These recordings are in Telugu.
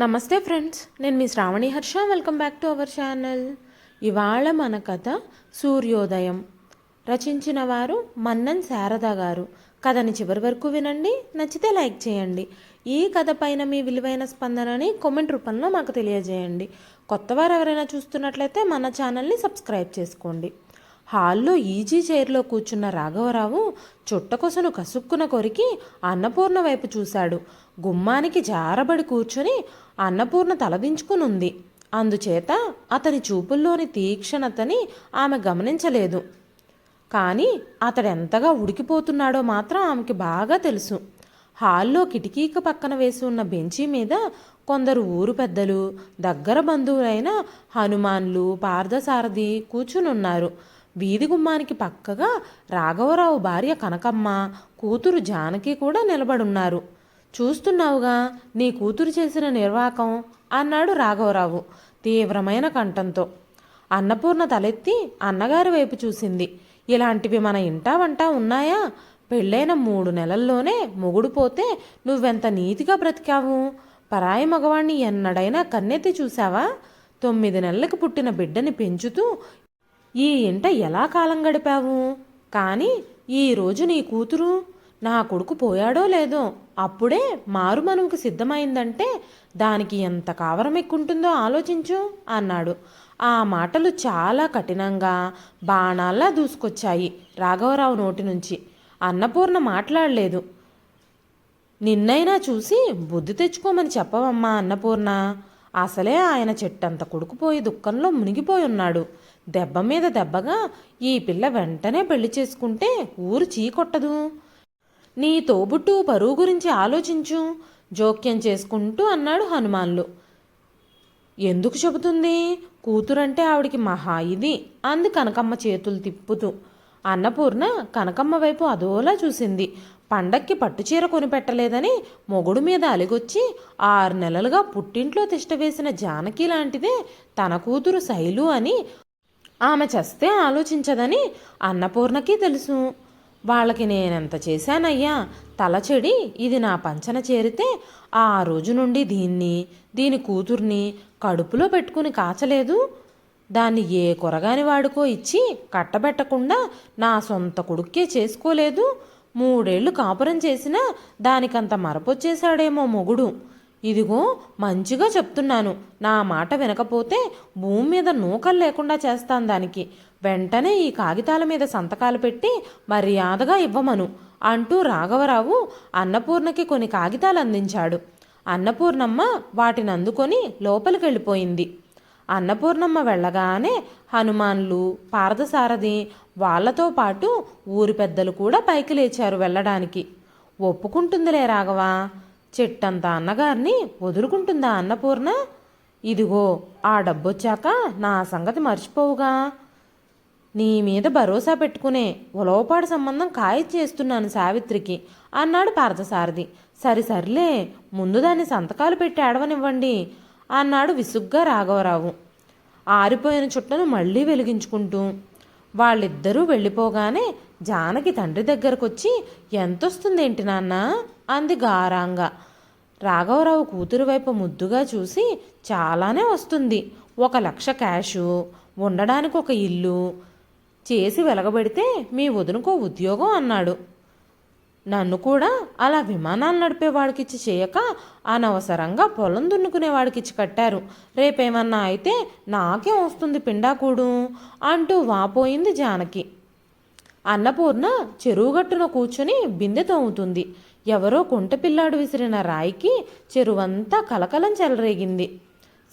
నమస్తే ఫ్రెండ్స్ నేను మీ Sravani Harsha. Welcome back to our channel ఇవాళ మన కథ సూర్యోదయం. రచించిన వారు మన్నన్ శారద గారు. కథని చివరి వరకు వినండి నచ్చితే లైక్ చేయండి. ఈ కథ పైన మీ విలువైన స్పందనని కామెంట్ రూపంలో మాకు తెలియజేయండి. కొత్తవారు ఎవరైనా చూస్తున్నట్లయితే మన ఛానల్ని సబ్స్క్రైబ్ చేసుకోండి. హాల్లో ఈజీ చైర్లో కూర్చున్న రాఘవరావు చుట్టకొసను కసుక్కున కొరికి అన్నపూర్ణ వైపు చూశాడు. గుమ్మానికి జారబడి కూర్చుని అన్నపూర్ణ తలదించుకునుంది అందుచేత అతని చూపుల్లోని తీక్షణతని ఆమె గమనించలేదు. కానీ అతడెంతగా ఉడికిపోతున్నాడో మాత్రం ఆమెకి బాగా తెలుసు. హాల్లో కిటికీకి పక్కన వేసి ఉన్న బెంచీ మీద కొందరు ఊరు పెద్దలు దగ్గర బంధువులైన హనుమాన్లు పార్థసారథి కూర్చునున్నారు. వీధి గుమ్మానికి పక్కగా రాఘవరావు భార్య కనకమ్మ కూతురు జానకి కూడా నిలబడున్నారు. చూస్తున్నావుగా నీ కూతురు చేసిన నిర్వాకం అన్నాడు రాఘవరావు తీవ్రమైన కంఠంతో. అన్నపూర్ణ తలెత్తి అన్నగారి వైపు చూసింది. ఇలాంటివి మన ఇంటా వంట ఉన్నాయా? పెళ్ళైన మూడు నెలల్లోనే మొగుడు పోతే నువ్వెంత నీతిగా బ్రతికావు? పరాయి మగవాణ్ణి ఎన్నడైనా కన్నెత్తి చూశావా? తొమ్మిది నెలలకు పుట్టిన బిడ్డని పెంచుతూ ఈ ఇంట ఎలా కాలం గడిపావు? కానీ ఈరోజు నీ కూతురు నా కొడుకు పోయాడో లేదో అప్పుడే మారు మనువుకు సిద్ధమైందంటే దానికి ఎంత కావరం ఎక్కుంటుందో ఆలోచించు అన్నాడు. ఆ మాటలు చాలా కఠినంగా బాణాల్లా దూసుకొచ్చాయి రాఘవరావు నోటి నుంచి. అన్నపూర్ణ మాట్లాడలేదు. నిన్నైనా చూసి బుద్ధి తెచ్చుకోమని చెప్పవమ్మా అన్నపూర్ణ. అసలే ఆయన చెట్టంత కొడుకుపోయి దుఃఖంలో మునిగిపోయి ఉన్నాడు దెబ్బ మీద దెబ్బగా ఈ పిల్ల వెంటనే పెళ్ళి చేసుకుంటే ఊరు చీకొట్టదు. నీ తోబుట్టు పరువు గురించి ఆలోచించు జోక్యం చేసుకుంటూ అన్నాడు హనుమాన్లు. ఎందుకు చెబుతుంది? కూతురంటే ఆవిడికి మహా ఇది అంది కనకమ్మ చేతులు తిప్పుతూ. అన్నపూర్ణ కనకమ్మ వైపు అదోలా చూసింది. పండక్కి పట్టుచీర కొనిపెట్టలేదని మొగుడు మీద అలిగొచ్చి ఆరు నెలలుగా పుట్టింట్లో తిష్టవేసిన జానకి లాంటిదే తన కూతురు శైలు అని ఆమె చస్తే ఆలోచించదని అన్నపూర్ణకి తెలుసు. వాళ్ళకి నేనెంత చేశానయ్యా? తల చెడి ఇది నా పంచన చేరితే ఆ రోజు నుండి దీన్ని దీని కూతుర్ని కడుపులో పెట్టుకుని కాచలేదు. దాన్ని ఏ కొరగాని వాడుకో ఇచ్చి కట్టబెట్టకుండా నా సొంత కొడుక్కే చేసుకోలేదు. మూడేళ్ళు కాపురం చేసినా దానికంత మరపొచ్చేశాడేమో మొగుడు. ఇదిగో మంచిగా చెప్తున్నాను. నా మాట వినకపోతే భూమి మీద నూకలు లేకుండా చేస్తాను దానికి. వెంటనే ఈ కాగితాల మీద సంతకాలు పెట్టి మర్యాదగా ఇవ్వమను అంటూ రాఘవరావు అన్నపూర్ణకి కొన్ని కాగితాలు అందించాడు. అన్నపూర్ణమ్మ వాటిని అందుకొని లోపలికి వెళ్ళిపోయింది. అన్నపూర్ణమ్మ వెళ్ళగానే హనుమాన్లు పార్థసారథి వాళ్ళతో పాటు ఊరి పెద్దలు కూడా పైకి లేచారు వెళ్ళడానికి. ఒప్పుకుంటుందిలే రాఘవా చెట్టంత అన్నగారిని వదులుకుంటుందా అన్నపూర్ణ? ఇదిగో ఆ డబ్బొచ్చాక నా సంగతి మర్చిపోవుగా. నీ మీద భరోసా పెట్టుకునే ఉలవపాడు సంబంధం ఖాయం చేస్తున్నాను సావిత్రికి అన్నాడు పార్థసారథి. సరి సర్లే ముందు దాన్ని సంతకాలు పెట్టి ఆడవనివ్వండి అన్నాడు విసుగ్గా రాఘవరావు. ఆరిపోయిన చుట్టను మళ్ళీ వెలిగించుకుంటూ. వాళ్ళిద్దరూ వెళ్ళిపోగానే జానకి తండ్రి దగ్గరకొచ్చి ఎంతొస్తుందేంటి నాన్న? అంది గారాంగా. రాఘవరావు కూతురు వైపు ముద్దుగా చూసి చాలానే వస్తుంది. ఒక లక్ష క్యాషు ఉండడానికి ఒక ఇల్లు చేసి వెలగబెడితే మీ వదునుకో ఉద్యోగం అన్నాడు. నన్ను కూడా అలా విమానాలు నడిపేవాడికిచ్చి చేయక అనవసరంగా పొలం దున్నుకునేవాడికిచ్చి కట్టారు. రేపేమన్నా అయితే నాకేం వస్తుంది పిండాకూడు? అంటూ వాపోయింది జానకి. అన్నపూర్ణ చెరువుగట్టున కూర్చుని బిందె తోముతుంది. ఎవరో కుంటపిల్లాడు విసిరిన రాయికి చెరువంతా కలకలం చెలరేగింది.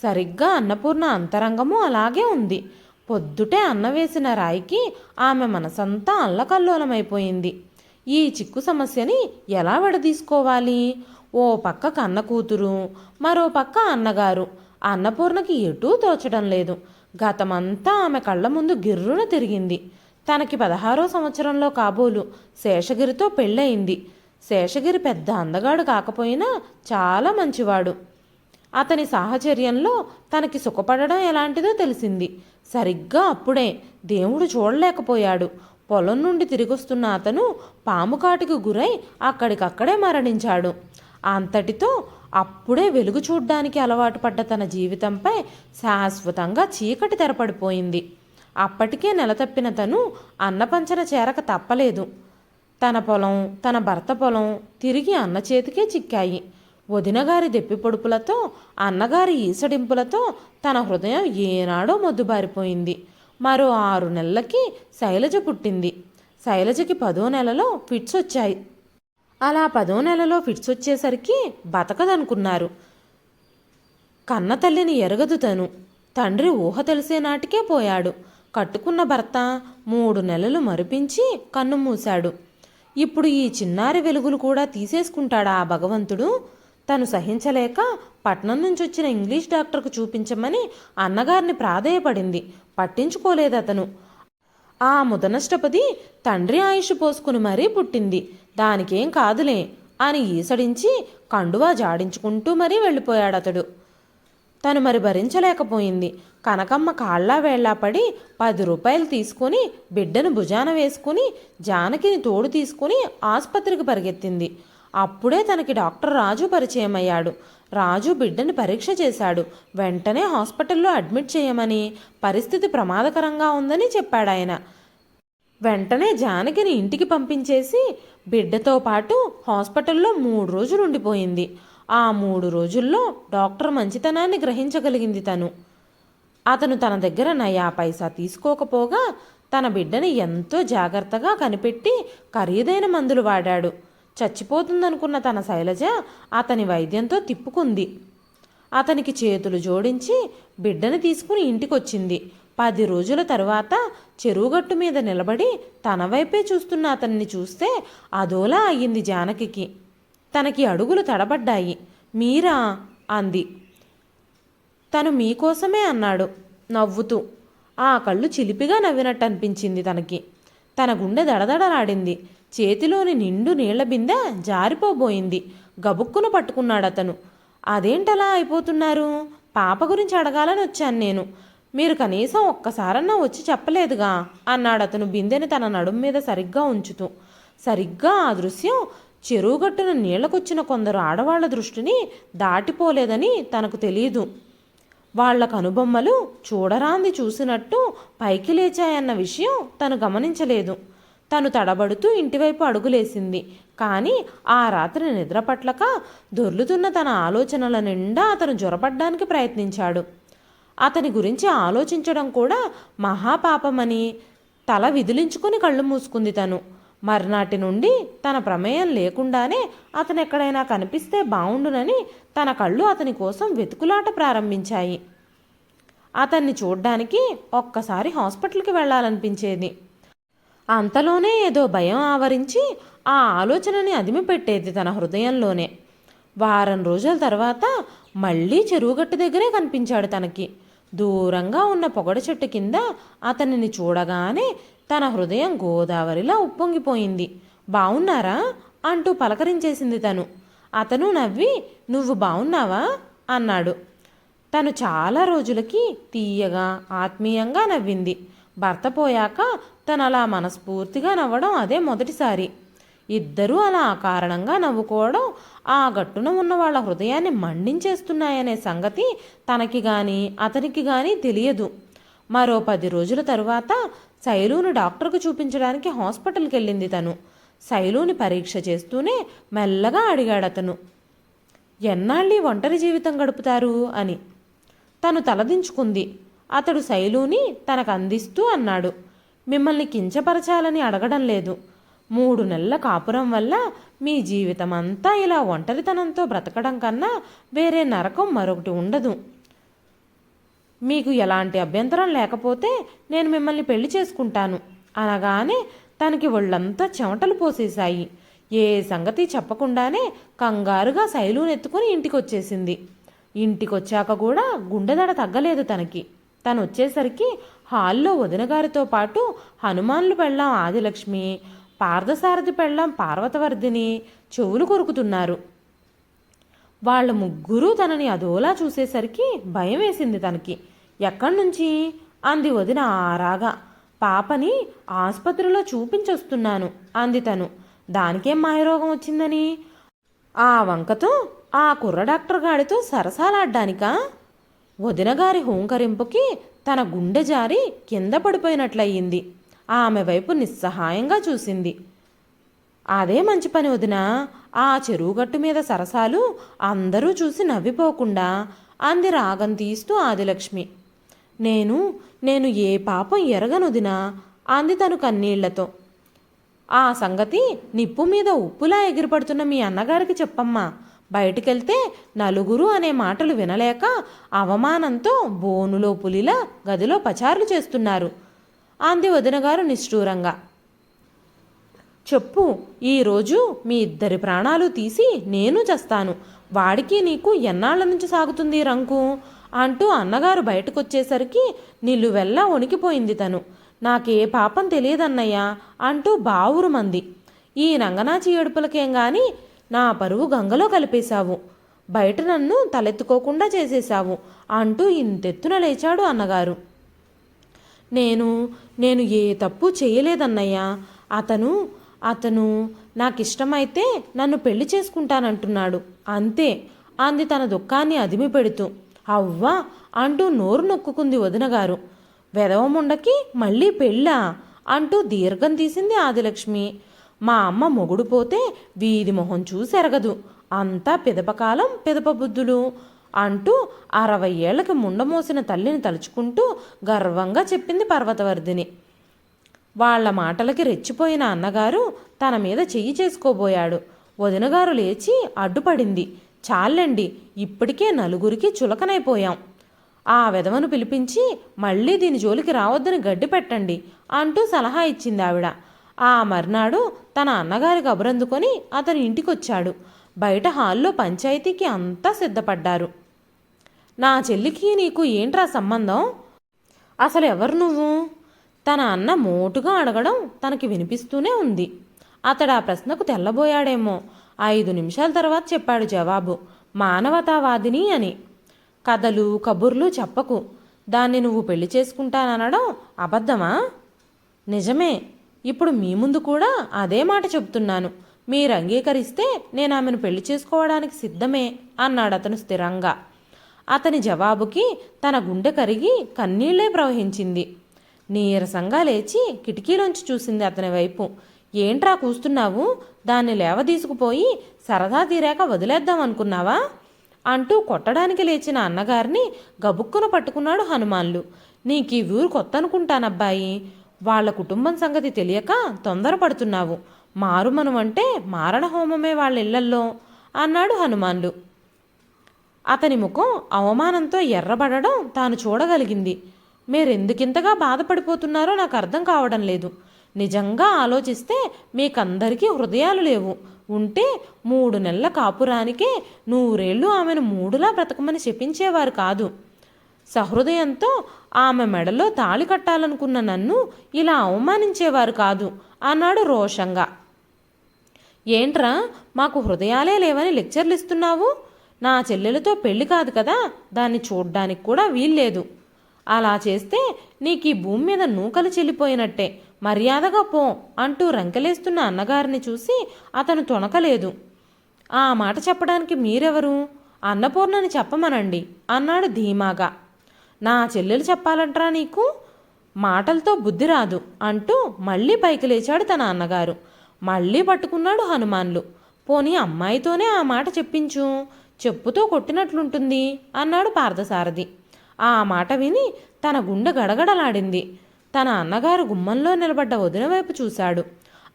సరిగ్గా అన్నపూర్ణ అంతరంగము అలాగే ఉంది. పొద్దుటే అన్న వేసిన రాయికి ఆమె మనసంతా అల్లకల్లోలమైపోయింది. ఈ చిక్కు సమస్యని ఎలా విడదీసుకోవాలి? ఓ పక్క కన్న కూతురు మరో పక్క అన్నగారు. అన్నపూర్ణకి ఎటూ తోచడం లేదు. గతమంతా ఆమె కళ్ళ ముందు గిర్రున తిరిగింది. తనకి పదహారో సంవత్సరంలో కాబోలు శేషగిరితో పెళ్ళయింది. శేషగిరి పెద్ద అందగాడు కాకపోయినా చాలా మంచివాడు. అతని సాహచర్యంలో తనకి సుఖపడడం ఎలాంటిదో తెలిసింది. సరిగ్గా అప్పుడే దేవుడు చూడలేకపోయాడు. పొలం నుండి తిరిగొస్తున్న అతను పాముకాటికి గురై అక్కడికక్కడే మరణించాడు. అంతటితో అప్పుడే వెలుగు చూడ్డానికి అలవాటు పడ్డ తన జీవితంపై శాశ్వతంగా చీకటి తెరపడిపోయింది. అప్పటికే నెలతప్పిన తను అన్నపంచన చేరక తప్పలేదు. తన పొలం తన భర్త పొలం తిరిగి అన్న చేతికే చిక్కాయి. వదినగారి దెప్పి పొడుపులతో అన్నగారి ఈసడింపులతో తన హృదయం ఏనాడో మొద్దుబారిపోయింది. మరో ఆరు నెలలకి శైలజ పుట్టింది. శైలజకి పదో నెలలో ఫిట్స్ వచ్చాయి. అలా పదో నెలలో ఫిట్స్ వచ్చేసరికి బతకదనుకున్నారు. కన్న తల్లిని ఎరగదు తను. తండ్రి ఊహ తెలిసే నాటికే పోయాడు. కట్టుకున్న భర్త మూడు నెలలు మరిపించి కన్ను మూశాడు. ఇప్పుడు ఈ చిన్నారి వెలుగులు కూడా తీసేసుకుంటాడా ఆ భగవంతుడు? తను సహించలేక పట్నం నుంచి వచ్చిన ఇంగ్లీష్ డాక్టర్కు చూపించమని అన్నగారిని ప్రాధేయపడింది. పట్టించుకోలేదు అతను ఆ ముదనష్టపది తండ్రి ఆయుష్ పోసుకుని మరీ పుట్టింది. దానికేం కాదులే అని ఈసడించి కండువా జాడించుకుంటూ మరీ వెళ్ళిపోయాడతడు. తను మరి భరించలేకపోయింది. కనకమ్మ కాళ్ళా వేళ్ళా పడి పది రూపాయలు తీసుకొని బిడ్డను భుజాన వేసుకుని జానకిని తోడు తీసుకుని ఆసుపత్రికి పరిగెత్తింది. అప్పుడే తనకి డాక్టర్ రాజు పరిచయం అయ్యాడు. రాజు బిడ్డని పరీక్ష చేశాడు. వెంటనే హాస్పిటల్లో అడ్మిట్ చేయమని పరిస్థితి ప్రమాదకరంగా ఉందని చెప్పాడాయన. వెంటనే జానకిని ఇంటికి పంపించేసి బిడ్డతో పాటు హాస్పిటల్లో మూడు రోజులు ఉండిపోయింది. ఆ మూడు రోజుల్లో డాక్టర్ మంచితనాన్ని గ్రహించగలిగింది తను. అతను తన దగ్గర నయా పైసా తీసుకోకపోగా తన బిడ్డని ఎంతో జాగ్రత్తగా కనిపెట్టి ఖరీదైన మందులు వాడాడు. చచ్చిపోతుందనుకున్న తన శైలజ అతని వైద్యంతో తిప్పుకుంది. అతనికి చేతులు జోడించి బిడ్డని తీసుకుని ఇంటికొచ్చింది. పది రోజుల తరువాత చెరువుగట్టు మీద నిలబడి తన వైపే చూస్తున్న అతన్ని చూస్తే అదోలా అయ్యింది జానకికి. తనకి అడుగులు తడబడ్డాయి. మీరా? అంది. తను మీకోసమే అన్నాడు నవ్వుతూ. ఆ కళ్ళు చిలిపిగా నవ్వినట్టు అనిపించింది తనకి. తన గుండె దడదడలాడింది. చేతిలోని నిండు నీళ్ళ బిందె జారిపోబోయింది. గబుక్కును పట్టుకున్నాడతను. అదేంటలా అయిపోతున్నారు? పాప గురించి అడగాలని వచ్చాను నేను. మీరు కనీసం ఒక్కసారన్నా వచ్చి చెప్పలేదుగా అన్నాడతను బిందెని తన నడుం మీద సరిగ్గా ఉంచుతూ. సరిగ్గా ఆ దృశ్యం చెరువుగట్టున నీళ్ళకొచ్చిన కొందరు ఆడవాళ్ళ దృష్టిని దాటిపోలేదని తనకు తెలియదు వాళ్ళ కనుబొమ్మలు చూడరాంది చూసినట్టు పైకి లేచాయన్న విషయం తను గమనించలేదు. తను తడబడుతూ ఇంటివైపు అడుగులేసింది. కానీ ఆ రాత్రి నిద్ర పట్లక దొర్లుతున్న తన ఆలోచనల నిండా అతను జ్వరపడ్డానికి ప్రయత్నించాడు. అతని గురించి ఆలోచించడం కూడా మహాపాపమని తల విదిలించుకుని కళ్ళు మూసుకుంది తను. మర్నాటి నుండి తన ప్రమేయం లేకుండానే అతను ఎక్కడైనా కనిపిస్తే బావుండునని తన కళ్ళు అతని కోసం వెతుకులాట ప్రారంభించాయి. అతన్ని చూడ్డానికి ఒక్కసారి హాస్పిటల్కి వెళ్ళాలనిపించేది. అంతలోనే ఏదో భయం ఆవరించి ఆ ఆలోచనని అదిమిపెట్టేది తన హృదయంలోనే. వారం రోజుల తర్వాత మళ్ళీ చెరువుగట్టు దగ్గరే కనిపించాడు తనకి. దూరంగా ఉన్న పొగడ చెట్టు కింద అతనిని చూడగానే తన హృదయం గోదావరిలా ఉప్పొంగిపోయింది. బావున్నారా? అంటూ పలకరించేసింది తను. అతను నవ్వి నువ్వు బావున్నావా? అన్నాడు. తను చాలా రోజులకి తీయగా ఆత్మీయంగా నవ్వింది. భర్త పోయాక తను అలా మనస్ఫూర్తిగా నవ్వడం అదే మొదటిసారి. ఇద్దరూ అలా అకారణంగా నవ్వుకోవడం ఆ గట్టున ఉన్న వాళ్ళ హృదయాన్ని మండించేస్తున్నాయనే సంగతి తనకి కానీ అతనికి కానీ తెలియదు. మరో పది రోజుల తరువాత శైలుని డాక్టర్కు చూపించడానికి హాస్పిటల్కి వెళ్ళింది తను. శైలుని పరీక్ష చేస్తూనే మెల్లగా అడిగాడు అతను ఎన్నాళ్ళీ ఒంటరి జీవితం గడుపుతారు? అని. తను తలదించుకుంది. అతడు శైలుని తనకు అందిస్తూ అన్నాడు. మిమ్మల్ని కించపరచాలని అడగడం లేదు. మూడు నెలల కాపురం వల్ల మీ జీవితం అంతా ఇలా ఒంటరితనంతో బ్రతకడం కన్నా వేరే నరకం మరొకటి ఉండదు. మీకు ఎలాంటి అభ్యంతరం లేకపోతే నేను మిమ్మల్ని పెళ్ళి చేసుకుంటాను. అనగానే తనకి ఒళ్ళంతా చెమటలు పోసేశాయి. ఏ సంగతి చెప్పకుండానే కంగారుగా శైలునెత్తుకుని ఇంటికొచ్చేసింది. ఇంటికొచ్చాక కూడా గుండెదడ తగ్గలేదు తనకి. తను వచ్చేసరికి హాల్లో వదినగారితో పాటు హనుమాన్లు పెళ్ళాం ఆదిలక్ష్మి పార్థసారథి పెళ్ళాం పార్వతవర్ధిని చెవులు కొరుకుతున్నారు. వాళ్ళ ముగ్గురు తనని అదోలా చూసేసరికి భయం వేసింది తనకి. ఎక్కడి నుంచి? అంది వదిన ఆరాగా. పాపని ఆసుపత్రిలో చూపించొస్తున్నాను అంది తను. దానికేం మాయరోగం వచ్చిందని? ఆ వంకతో ఆ కుర్ర డాక్టర్ గాడితో సరసాలాడ్డానికా? వదినగారి హూంకరింపుకి తన గుండె జారి కింద పడిపోయినట్లయింది. ఆమె వైపు నిస్సహాయంగా చూసింది. అదే మంచి పని వదిన. ఆ చెరువుగట్టు మీద సరసాలు అందరూ చూసి నవ్విపోకుండా అంది రాగం తీస్తూ ఆదిలక్ష్మి. నేను నేను ఏ పాపం ఎరగనొదినా అంది తను కన్నీళ్ళతో. ఆ సంగతి నిప్పు మీద ఉప్పులా ఎగిరిపడుతున్న మీ అన్నగారికి చెప్పమ్మా. బయటికెళ్తే నలుగురు అనే మాటలు వినలేక అవమానంతో బోనులో పులిలా గదిలో పచారులు చేస్తున్నారు. అంది వదినగారు నిష్ఠూరంగా. చెప్పు ఈరోజు మీ ఇద్దరి ప్రాణాలు తీసి నేను చస్తాను. వాడికి నీకు ఎన్నాళ్ళ నుంచి సాగుతుంది రంకు? అంటూ అన్నగారు బయటకొచ్చేసరికి నిలువెల్లా వణికిపోయింది తను. నాకే పాపం తెలియదన్నయ్యా అంటూ బావురు మంది. ఈ నంగనాచి ఏడుపులకేం గాని నా పరువు గంగలో కలిపేశావు. బయట నన్ను తలెత్తుకోకుండా చేసేశావు అంటూ ఇంతెత్తున లేచాడు అన్నగారు. నేను నేను ఏ తప్పు చేయలేదన్నయ్యా. అతను అతను నాకు ఇష్టమైతే నన్ను పెళ్ళి చేసుకుంటానంటున్నాడు. అంతే. అంది తన దుఃఖాన్ని అదిమి పెడుతూ అవ్వా అంటూ నోరు నొక్కుకుంది వదినగారు. వెదవముండకి మళ్ళీ పెళ్ళా? అంటూ దీర్ఘం తీసింది ఆదిలక్ష్మి. మా అమ్మ మొగుడు పోతే వీధి మొహం చూసెరగదు. అంతా పిదపకాలం పిదప బుద్ధులు అంటూ అరవై ఏళ్ళకి ముండమోసిన తల్లిని తలుచుకుంటూ గర్వంగా చెప్పింది పర్వతవర్ధిని. వాళ్ళ మాటలకి రెచ్చిపోయిన అన్నగారు తన మీద చెయ్యి చేసుకోబోయాడు. వదినగారు లేచి అడ్డుపడింది. చాలండి ఇప్పటికే నలుగురికి చులకనైపోయాం. ఆ వెధవను పిలిపించి మళ్ళీ దీని జోలికి రావద్దని గడ్డి పెట్టండి అంటూ సలహా ఇచ్చింది ఆవిడ ఆ మర్నాడు తన అన్నగారి కబురందుకొని అతని ఇంటికొచ్చాడు. బయట హాల్లో పంచాయతీకి అంతా సిద్ధపడ్డారు. నా చెల్లికి నీకు ఏంట్రా సంబంధం? అసలు ఎవరు నువ్వు? తన అన్న మోటుగా అడగడం తనకి వినిపిస్తూనే ఉంది. అతడు ఆ ప్రశ్నకు తెల్లబోయాడేమో. ఐదు నిమిషాల తర్వాత చెప్పాడు జవాబు. మానవతావాదిని అని. కథలు కబుర్లు చెప్పకు. దాన్ని నువ్వు పెళ్ళి చేసుకుంటాననడం అబద్ధమా? నిజమే. ఇప్పుడు మీ ముందు కూడా అదే మాట చెబుతున్నాను. మీరు అంగీకరిస్తే నేను ఆమెను పెళ్ళి చేసుకోవడానికి సిద్ధమే అన్నాడు అతను స్థిరంగా. అతని జవాబుకి తన గుండె కరిగి కన్నీళ్ళే ప్రవహించింది. నీరసంగా లేచి కిటికీలోంచి చూసింది అతని వైపు. ఏంట్రా కూస్తున్నావు? దాన్ని లేవదీసుకుపోయి సరదా తీరాక వదిలేద్దాం అనుకున్నావా? అంటూ కొట్టడానికి లేచిన అన్నగారిని గబుక్కున పట్టుకున్నాడు హనుమాన్లు. నీకు ఈ ఊరు కొత్త అనుకుంటానబ్బాయి వాళ్ళ కుటుంబం సంగతి తెలియక తొందరపడుతున్నావు. మారుమను అంటే మారణ హోమమే వాళ్ళ ఇళ్ళల్లో అన్నాడు హనుమాన్లు. అతని ముఖం అవమానంతో ఎర్రబడడం తాను చూడగలిగింది. మీరెందుకింతగా బాధపడిపోతున్నారో నాకు అర్థం కావడం లేదు. నిజంగా ఆలోచిస్తే మీకందరికీ హృదయాలు లేవు. ఉంటే మూడు నెలల కాపురానికే నూరేళ్ళు ఆమెను మూడులా బ్రతకమని చెప్పించేవారు కాదు. సహృదయంతో ఆమె మెడలో తాళి కట్టాలనుకున్న నన్ను ఇలా అవమానించేవారు కాదు అన్నాడు రోషంగా. ఏంట్రా మాకు హృదయాలే లేవని లెక్చర్లు ఇస్తున్నావు నా చెల్లెలతో పెళ్ళి కాదు కదా దాన్ని చూడ్డానికి కూడా వీల్లేదు. అలా చేస్తే నీకు ఈ భూమి మీద నూకలు చెల్లిపోయినట్టే. మర్యాదగా పో అంటూ రంకెలేస్తున్న అన్నగారిని చూసి అతను తొణకలేదు. ఆ మాట చెప్పడానికి మీరెవరు? అన్నపూర్ణని చెప్పమనండి అన్నాడు ధీమాగా. నా చెల్లెలు చెప్పాలంటరా నీకు? మాటలతో బుద్ధి రాదు అంటూ మళ్ళీ పైకి లేచాడు తన అన్నగారు. మళ్ళీ పట్టుకున్నాడు హనుమాన్లు. పోనీ అమ్మాయితోనే ఆ మాట చెప్పించు. చెప్పుతో కొట్టినట్లుంటుంది అన్నాడు పార్థసారథి. ఆ మాట విని తన గుండె గడగడలాడింది. తన అన్నగారు గుమ్మంలో నిలబడ్డ వదిన వైపు చూశాడు.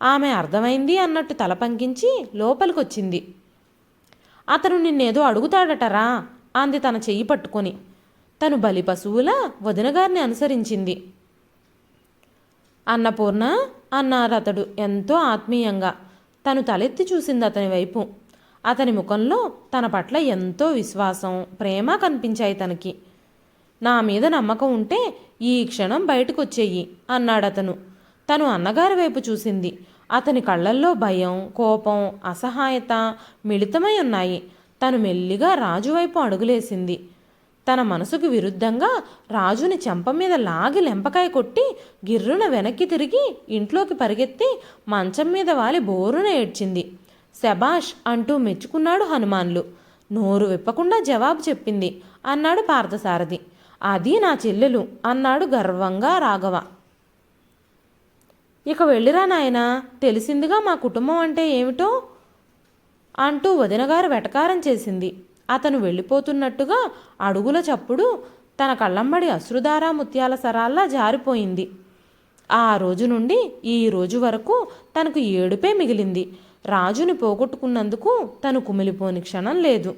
ఆమె అర్థమైంది అన్నట్టు తల పంకించి లోపలికొచ్చింది. అతను నిన్నేదో అడుగుతాడటరా? అంది తన చెయ్యి పట్టుకొని. తను బలి పశువుల వదినగారిని అనుసరించింది. అన్నపూర్ణ అన్నారు అతడు ఎంతో ఆత్మీయంగా. తను తలెత్తి చూసింది అతని వైపు. అతని ముఖంలో తన పట్ల ఎంతో విశ్వాసం ప్రేమ కనిపించాయి తనకి. నా మీద నమ్మకం ఉంటే ఈ క్షణం బయటకు వచ్చేయి అన్నాడతను. తను అన్నగారి వైపు చూసింది. అతని కళ్ళల్లో భయం కోపం అసహాయత మిళితమై ఉన్నాయి. తను మెల్లిగా రాజు వైపు అడుగులేసింది. తన మనసుకు విరుద్ధంగా రాజుని చెంప మీద లాగి లెంపకాయ కొట్టి గిర్రున వెనక్కి తిరిగి ఇంట్లోకి పరిగెత్తి మంచం మీద వాలి బోరున ఏడ్చింది. శబాష్ అంటూ మెచ్చుకున్నాడు హనుమాన్లు. నోరు విప్పకుండా జవాబు చెప్పింది. అన్నాడు పార్థసారథి. అది నా చెల్లెలు అన్నాడు గర్వంగా రాఘవ. ఇక వెళ్ళిరా నాయనా తెలిసిందిగా మా కుటుంబం అంటే ఏమిటో? అంటూ వదినగారు వెటకారం చేసింది. అతను వెళ్ళిపోతున్నట్టుగా అడుగుల చప్పుడు తన కళ్ళమ్మడి అశ్రుధారా ముత్యాల సరాల్లా జారిపోయింది. ఆ రోజు నుండి ఈ రోజు వరకు తనకు ఏడుపే మిగిలింది. రాజుని పోగొట్టుకున్నందుకు తను కుమిలిపోని క్షణం లేదు.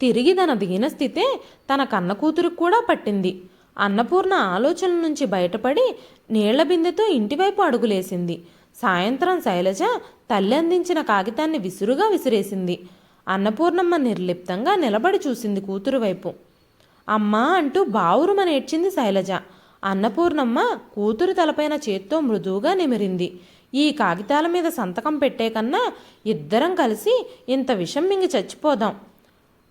తిరిగి తన దీనస్థితే తన కన్న కూతురికి కూడా పట్టింది. అన్నపూర్ణ ఆలోచన నుంచి బయటపడి నీళ్ళ బిందెతో ఇంటివైపు అడుగులేసింది. సాయంత్రం శైలజ తల్లి అందించిన కాగితాన్ని విసురుగా విసిరేసింది. అన్నపూర్ణమ్మ నిర్లిప్తంగా నిలబడి చూసింది కూతురు వైపు. అమ్మా అంటూ బావురుమ నేర్చింది శైలజ. అన్నపూర్ణమ్మ కూతురు తలపైన చేత్తో మృదువుగా నిమిరింది. ఈ కాగితాల మీద సంతకం పెట్టే కన్నా ఇద్దరం కలిసి ఇంత విషం మింగి చచ్చిపోదాం.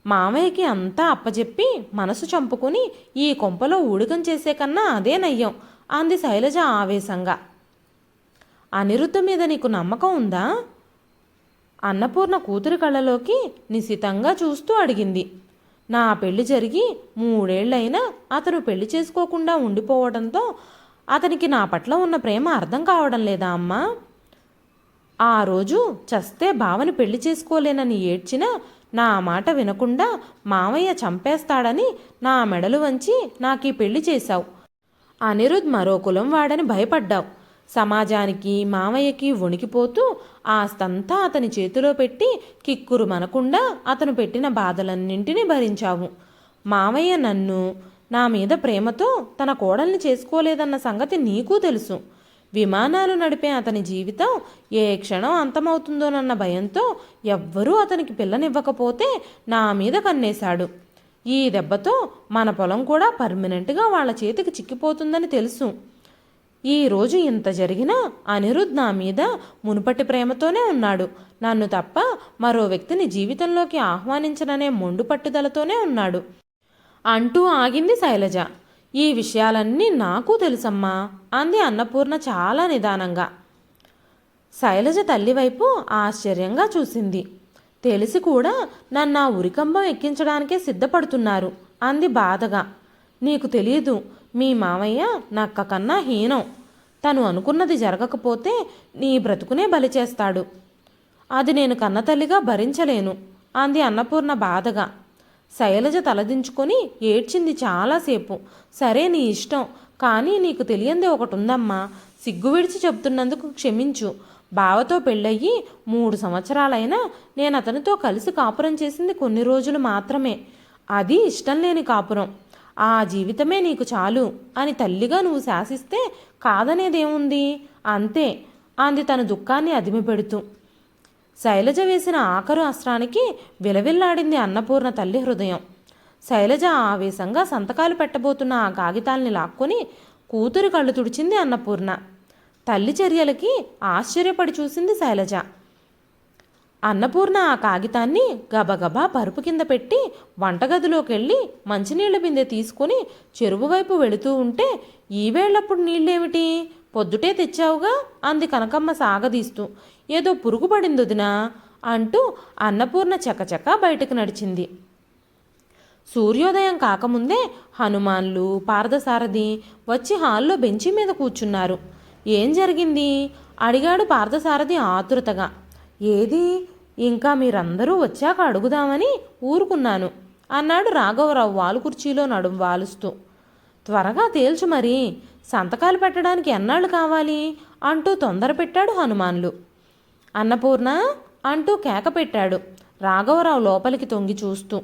మామయ్యకి అంతా అప్పచెప్పి మనసు చంపుకుని ఈ కొంపలో ఊడికం చేసే కన్నా అదే నయ్యం అంది శైలజ ఆవేశంగా. అనిరుద్ధ మీద నీకు నమ్మకం ఉందా? అన్నపూర్ణ కూతురి కళ్ళలోకి నిశితంగా చూస్తూ అడిగింది. నా పెళ్ళి జరిగి మూడేళ్ళైనా అతను పెళ్ళి చేసుకోకుండా ఉండిపోవడంతో అతనికి నా పట్ల ఉన్న ప్రేమ అర్థం కావడం లేదా అమ్మా? ఆ రోజు చస్తే బావని పెళ్ళి చేసుకోలేనని ఏడ్చినా నా మాట వినకుండా మావయ్య చంపేస్తాడని నా మెడలు వంచి నాకీ పెళ్ళి చేశావు. అనిరుద్ మరో కులం వాడని భయపడ్డావు. సమాజానికి మామయ్యకి వణికిపోతూ ఆస్తంతా అతని చేతిలో పెట్టి కిక్కురు మనకుండా అతను పెట్టిన బాధలన్నింటినీ భరించావు. మామయ్య నన్ను నా మీద ప్రేమతో తన కోడల్ని చేసుకోలేదన్న సంగతి నీకు తెలుసు. విమానాలు నడిపే అతని జీవితం ఏ క్షణం అంతమవుతుందోనన్న భయంతో ఎవ్వరూ అతనికి పిల్లనివ్వకపోతే నా మీద కన్నేశాడు. ఈ దెబ్బతో మన పొలం కూడా పర్మనెంట్గా వాళ్ళ చేతికి చిక్కిపోతుందని తెలుసు. ఈరోజు ఇంత జరిగినా అనిరుద్ నా మీద మునుపటి ప్రేమతోనే ఉన్నాడు. నన్ను తప్ప మరో వ్యక్తిని జీవితంలోకి ఆహ్వానించననే మొండు పట్టుదలతోనే ఉన్నాడు. అంటూ ఆగింది శైలజ. ఈ విషయాలన్నీ నాకు తెలుసమ్మా అంది అన్నపూర్ణ చాలా నిదానంగా. శైలజ తల్లివైపు ఆశ్చర్యంగా చూసింది. తెలిసి కూడా నన్ను ఆ ఉరికంబం ఎక్కించడానికే సిద్ధపడుతున్నారు అంది బాధగా. నీకు తెలియదు మీ మామయ్య నక్క కన్నా హీనం. తను అనుకున్నది జరగకపోతే నీ బ్రతుకునే బలి చేస్తాడు. అది నేను కన్నతల్లిగా భరించలేను అంది అన్నపూర్ణ బాధగా. శైలజ తలదించుకొని ఏడ్చింది చాలాసేపు. సరే నీ ఇష్టం కానీ నీకు తెలియందే ఒకటి ఉందమ్మా సిగ్గు విడిచి చెప్తున్నందుకు క్షమించు. బావతో పెళ్ళయ్యి మూడు సంవత్సరాలైనా నేను అతనితో కలిసి కాపురం చేసింది కొన్ని రోజులు మాత్రమే. అది ఇష్టం లేని కాపురం. ఆ జీవితమే నీకు చాలు అని తల్లిగా నువ్వు శాసిస్తే కాదనేదేముంది? అంతే. అంది తన దుఃఖాన్ని అదిమిపెడుతూ. శైలజ వేసిన ఆఖరు అస్త్రానికి విలవిల్లాడింది అన్నపూర్ణ తల్లి హృదయం. శైలజ ఆవేశంగా సంతకాలు పెట్టబోతున్న ఆ కాగితాల్ని లాక్కొని కూతురు కళ్ళు తుడిచింది అన్నపూర్ణ. తల్లి చర్యలకి ఆశ్చర్యపడి చూసింది శైలజ. అన్నపూర్ణ ఆ కాగితాన్ని గబగబా పరుపు కింద పెట్టి వంటగదిలోకి వెళ్ళి మంచినీళ్ళ బిందె తీసుకుని చెరువు వైపు వెళుతూ ఉంటే ఈవేళ్ళప్పుడు నీళ్ళేమిటి? పొద్దుటే తెచ్చావుగా? అంది కనకమ్మ సాగదీస్తూ. ఏదో పురుగు పడింది వదినా అంటూ అన్నపూర్ణ చకచక బయటకు నడిచింది. సూర్యోదయం కాకముందే హనుమాన్లు పార్థసారథి వచ్చి హాల్లో బెంచి మీద కూర్చున్నారు. ఏం జరిగింది? అడిగాడు పార్థసారథి ఆతురతగా. ఏది? ఇంకా మీరందరూ వచ్చాక అడుగుదామని ఊరుకున్నాను అన్నాడు రాఘవరావు వాలు కుర్చీలో నడుం వాలుస్తూ. త్వరగా తేల్చు మరి సంతకాలు పెట్టడానికి ఎన్నాళ్ళు కావాలి? అంటూ తొందర పెట్టాడు హనుమాన్లు. అన్నపూర్ణ అంటూ కేక పెట్టాడు రాఘవరావు లోపలికి తొంగి చూస్తూ.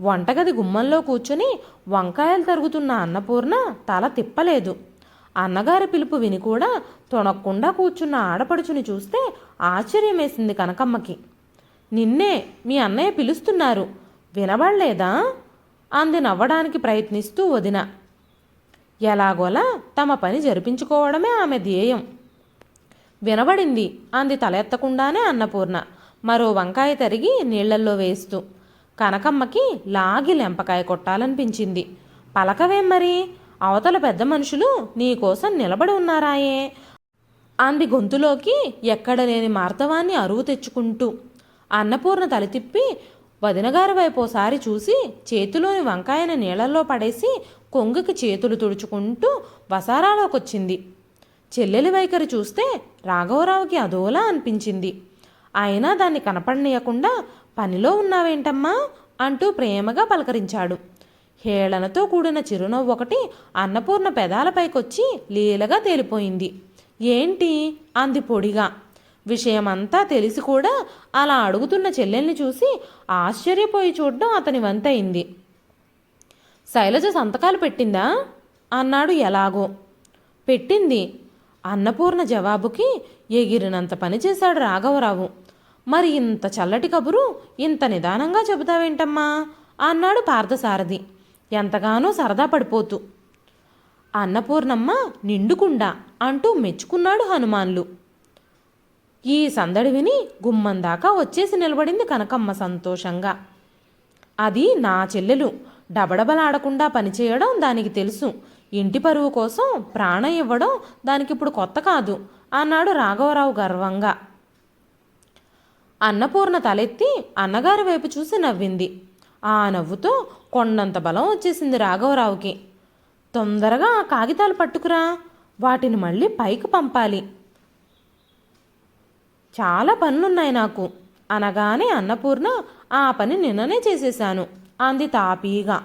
వంటగది గుమ్మంలో కూర్చుని వంకాయలు తరుగుతున్న అన్నపూర్ణ తల తిప్పలేదు. అన్నగారి పిలుపు విని కూడా తొణక్కుండా కూర్చున్న ఆడపడుచుని చూస్తే ఆశ్చర్యమేసింది కనకమ్మకి. నిన్నే మీ అన్నయ్య పిలుస్తున్నారు. వినబడలేదా? అంది నవ్వడానికి ప్రయత్నిస్తూ వదిన. ఎలాగోలా తమ పని జరిపించుకోవడమే ఆమె ధ్యేయం. వినబడింది. అంది తలెత్తకుండానే అన్నపూర్ణ. మరో వంకాయ తరిగి నీళ్ళల్లో వేస్తూ. కనకమ్మకి లాగి లెంపకాయ కొట్టాలనిపించింది. పలకవేం మరి? అవతల పెద్ద మనుషులు నీకోసం నిలబడి ఉన్నారాయే? అంది గొంతులోకి ఎక్కడ లేని మార్తవాన్ని అరువు తెచ్చుకుంటూ. అన్నపూర్ణ తల తిప్పి వదినగారి వైపు ఓసారి చూసి చేతిలోని వంకాయని నీళ్ళల్లో పడేసి కొంగుకి చేతులు తుడుచుకుంటూ వసారాలోకొచ్చింది. చెల్లెలి వైఖరి చూస్తే రాఘవరావుకి అదోలా అనిపించింది. అయినా దాన్ని కనపడనీయకుండా పనిలో ఉన్నావేంటమ్మా? అంటూ ప్రేమగా పలకరించాడు. హేళనతో కూడిన చిరునవ్వు ఒకటి అన్నపూర్ణ పెదాలపైకొచ్చి లీలగా తేలిపోయింది. ఏంటి? అంది పొడిగా. విషయమంతా తెలిసి కూడా అలా అడుగుతున్న చెల్లెల్ని చూసి ఆశ్చర్యపోయి చూడడం అతని వంతయింది. శైలజ సంతకాలు పెట్టిందా? అన్నాడు ఎలాగో. పెట్టింది. అన్నపూర్ణ జవాబుకి ఎగిరినంత పనిచేశాడు రాఘవరావు. మరి ఇంత చల్లటి కబురు ఇంత నిదానంగా చెబుతావేంటమ్మా? అన్నాడు పార్థసారథి. ఎంతగానో సరదా పడిపోతూ. అన్నపూర్ణమ్మ నిండుకుండా అంటూ మెచ్చుకున్నాడు హనుమాన్లు. ఈ సందడి విని గుమ్మం దాకా వచ్చేసి నిలబడింది కనకమ్మ సంతోషంగా. అది నా చెల్లెలు డబడబలాడకుండా పనిచేయడం దానికి తెలుసు. ఇంటి పరువు కోసం ప్రాణం ఇవ్వడం దానికి ఇప్పుడు కొత్త కాదు అన్నాడు రాఘవరావు గర్వంగా. అన్నపూర్ణ తలెత్తి అన్నగారి వైపు చూసి నవ్వింది. ఆ నవ్వుతో కొండంత బలం వచ్చేసింది రాఘవరావుకి. తొందరగా ఆ కాగితాలు పట్టుకురా వాటిని మళ్ళీ పైకి పంపాలి. చాలా పనులున్నాయి నాకు అనగానే అన్నపూర్ణ ఆ పని నిన్ననే చేసేశాను అంది తాపీగా.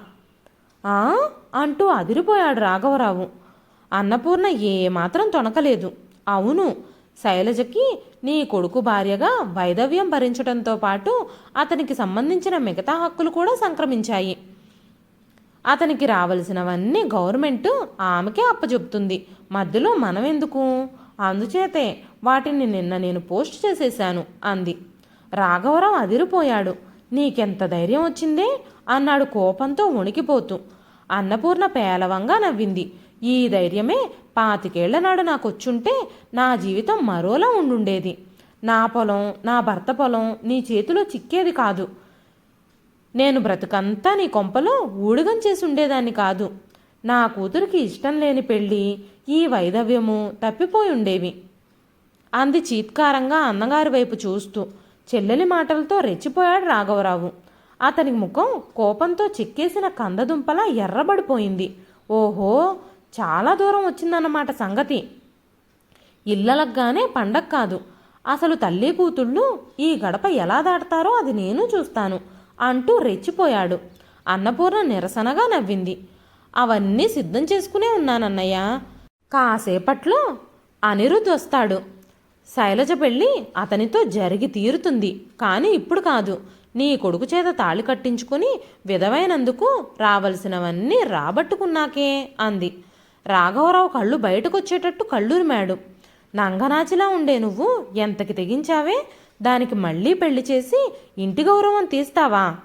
ఆ? అంటూ అదిరిపోయాడు రాఘవరావు. అన్నపూర్ణ ఏమాత్రం తొణకలేదు. అవును శైలజకి నీ కొడుకు భార్యగా వైదవ్యం భరించడంతో పాటు అతనికి సంబంధించిన మిగతా హక్కులు కూడా సంక్రమించాయి. అతనికి రావలసినవన్నీ గవర్నమెంట్ ఆమెకే అప్పచెబుతుంది మధ్యలో మనం ఎందుకు అందుచేతే వాటిని నిన్న నేను పోస్ట్ చేసేశాను అంది. రాఘవరావు అదిరిపోయాడు. నీకెంత ధైర్యం వచ్చిందే? అన్నాడు కోపంతో వణికిపోతూ. అన్నపూర్ణ పేలవంగా నవ్వింది. ఈ ధైర్యమే పాతికేళ్ళ నాడు నాకొచ్చుంటే నా జీవితం మరోలా ఉండుండేది. నా పొలం నా భర్త పొలం నీ చేతిలో చిక్కేది కాదు. నేను బ్రతుకంతా నీ కొంపలో ఊడిగం చేసి ఉండేదాన్ని కాదు. నా కూతురికి ఇష్టం లేని పెళ్ళి ఈ వైధవ్యము తప్పిపోయి ఉండేవి. అంది చీత్కారంగా అన్నగారి వైపు చూస్తూ చెల్లెలి మాటలతో రెచ్చిపోయాడు రాఘవరావు. అతని ముఖం కోపంతో చిక్కేసిన కందదుంపలా ఎర్రబడిపోయింది. ఓహో చాలా దూరం వచ్చిందన్నమాట సంగతి. ఇళ్ళలగ్గానే పండగ కాదు. అసలు తల్లి కూతుళ్ళు ఈ గడప ఎలా దాటతారో అది నేను చూస్తాను అంటూ రెచ్చిపోయాడు. అన్నపూర్ణ నిరసనగా నవ్వింది. అవన్నీ సిద్ధం చేసుకునే ఉన్నానన్నయ్య. కాసేపట్లో అనిరుద్ధ్ వస్తాడు. శైలజ పెళ్ళి అతనితో జరిగి తీరుతుంది. కానీ ఇప్పుడు కాదు. నీ కొడుకు చేత తాళి కట్టించుకుని విధవైనందుకు రావలసినవన్నీ రాబట్టుకున్నాకే అంది. రాఘవరావు కళ్ళు బయటకొచ్చేటట్టు కళ్ళురిమాడు నంగనాచిలా ఉండే నువ్వు ఎంతకి తెగించావే? దానికి మళ్ళీ పెళ్ళి చేసి ఇంటి గౌరవం తీస్తావా?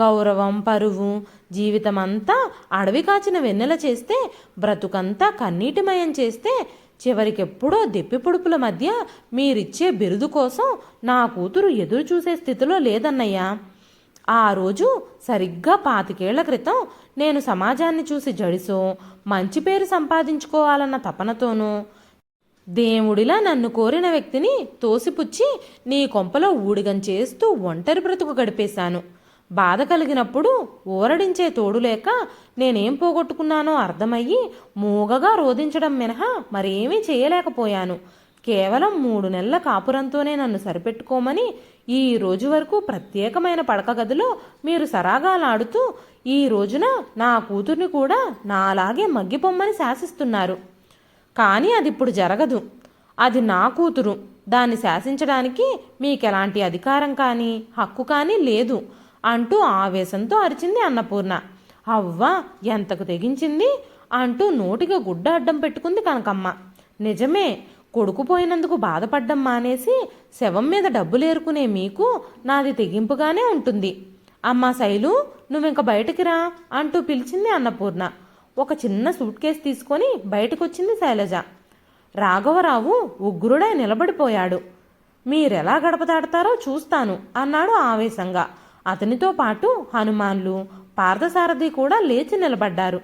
గౌరవం పరువు జీవితమంతా అడవి కాచిన వెన్నెల చేస్తే బ్రతుకంతా కన్నీటిమయం చేస్తే చివరికెప్పుడో దెప్పిపొడుపుల మధ్య మీరిచ్చే బిరుదు కోసం నా కూతురు ఎదురు చూసే స్థితిలో లేదన్నయ్యా. ఆ రోజు సరిగ్గా పాతికేళ్ళ క్రితం నేను సమాజాన్ని చూసి జడిసో మంచి పేరు సంపాదించుకోవాలన్న తపనతోనూ దేవుడిలా నన్ను కోరిన వ్యక్తిని తోసిపుచ్చి నీ కొంపలో ఊడిగం చేస్తూ ఒంటరి బ్రతుకు గడిపేశాను. బాధ కలిగినప్పుడు ఊరడించే తోడు లేక నేనేం పోగొట్టుకున్నానో అర్థమయ్యి మూగగా రోధించడం మినహా మరేమీ చేయలేకపోయాను. కేవలం మూడు నెలల కాపురంతోనే నన్ను సరిపెట్టుకోమని ఈ రోజు వరకు ప్రత్యేకమైన పడక గదిలో మీరు సరాగాలాడుతూ ఈ రోజున నా కూతుర్ని కూడా నాలాగే మగ్గిపొమ్మని శాసిస్తున్నారు. కానీ అది ఇప్పుడు జరగదు. అది నా కూతురు. దాన్ని శాసించడానికి మీకెలాంటి అధికారం కానీ హక్కు కానీ లేదు. అంటూ ఆవేశంతో అరిచింది అన్నపూర్ణ. అవ్వ ఎంతకు తెగించింది? అంటూ నోటిగా గుడ్డ అడ్డం పెట్టుకుంది కనకమ్మ. నిజమే కొడుకు పోయినందుకు బాధపడ్డం మానేసి శవం మీద డబ్బులేరుకునే మీకు నాది తెగింపుగానే ఉంటుంది. అమ్మా శైలు నువ్వింక బయటికి రా అంటూ పిలిచింది అన్నపూర్ణ. ఒక చిన్న సూట్ కేసు తీసుకొని బయటకొచ్చింది శైలజ. రాఘవరావు ఉగ్రుడై నిలబడిపోయాడు. మీరెలా గడపదాడతారో చూస్తాను అన్నాడు ఆవేశంగా. అతనితో పాటు హనుమాన్లు పార్థసారథి కూడా లేచి నిలబడ్డారు.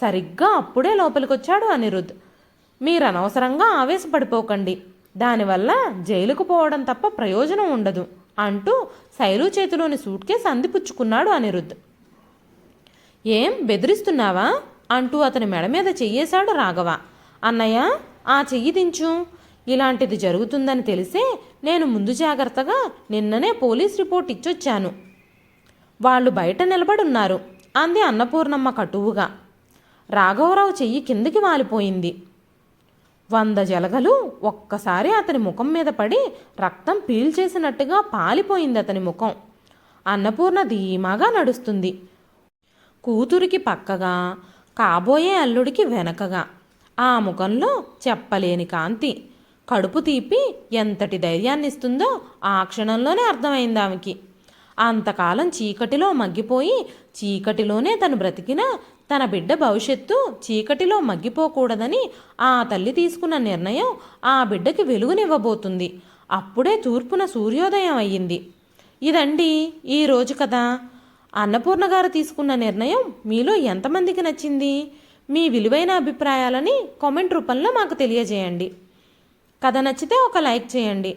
సరిగ్గా అప్పుడే లోపలికొచ్చాడు అనిరుద్. మీరనవసరంగా ఆవేశపడిపోకండి. దానివల్ల జైలుకు పోవడం తప్ప ప్రయోజనం ఉండదు అంటూ శైలు చేతిలోని సూట్ కేస్ అందిపుచ్చుకున్నాడు అనిరుద్ధ్ ఏం బెదిరిస్తున్నావా? అంటూ అతని మెడ మీద చెయ్యేశాడు రాఘవ. అన్నయ్య ఆ చెయ్యి దించు. ఇలాంటిది జరుగుతుందని తెలిసే నేను ముందు జాగ్రత్తగా నిన్ననే పోలీస్ రిపోర్ట్ ఇచ్చొచ్చాను. వాళ్ళు బయట నిలబడున్నారు అంది అన్నపూర్ణమ్మ కటువుగా. రాఘవరావు చెయ్యి కిందకి వాలిపోయింది. వంద జలగలు ఒక్కసారి అతని ముఖం మీద పడి రక్తం పీల్చేసినట్టుగా పాలిపోయింది అతని ముఖం. అన్నపూర్ణ ధీమాగా నడుస్తుంది. కూతురికి పక్కగా కాబోయే అల్లుడికి వెనకగా. ఆ ముఖంలో చెప్పలేని కాంతి. కడుపు తీపి ఎంతటి ధైర్యాన్నిస్తుందో ఆ క్షణంలోనే అర్థమైంది ఆమెకి అంతకాలం చీకటిలో మగ్గిపోయి చీకటిలోనే తను బ్రతికినా తన బిడ్డ భవిష్యత్తు చీకటిలో మగ్గిపోకూడదని ఆ తల్లి తీసుకున్న నిర్ణయం ఆ బిడ్డకి వెలుగునివ్వబోతుంది. అప్పుడే తూర్పున సూర్యోదయం అయ్యింది. ఇదండి ఈరోజు కదా. కథ అన్నపూర్ణ గారు తీసుకున్న నిర్ణయం మీలో ఎంతమందికి నచ్చింది? మీ విలువైన అభిప్రాయాలని కామెంట్ రూపంలో మాకు తెలియజేయండి. కథ నచ్చితే ఒక లైక్ చేయండి.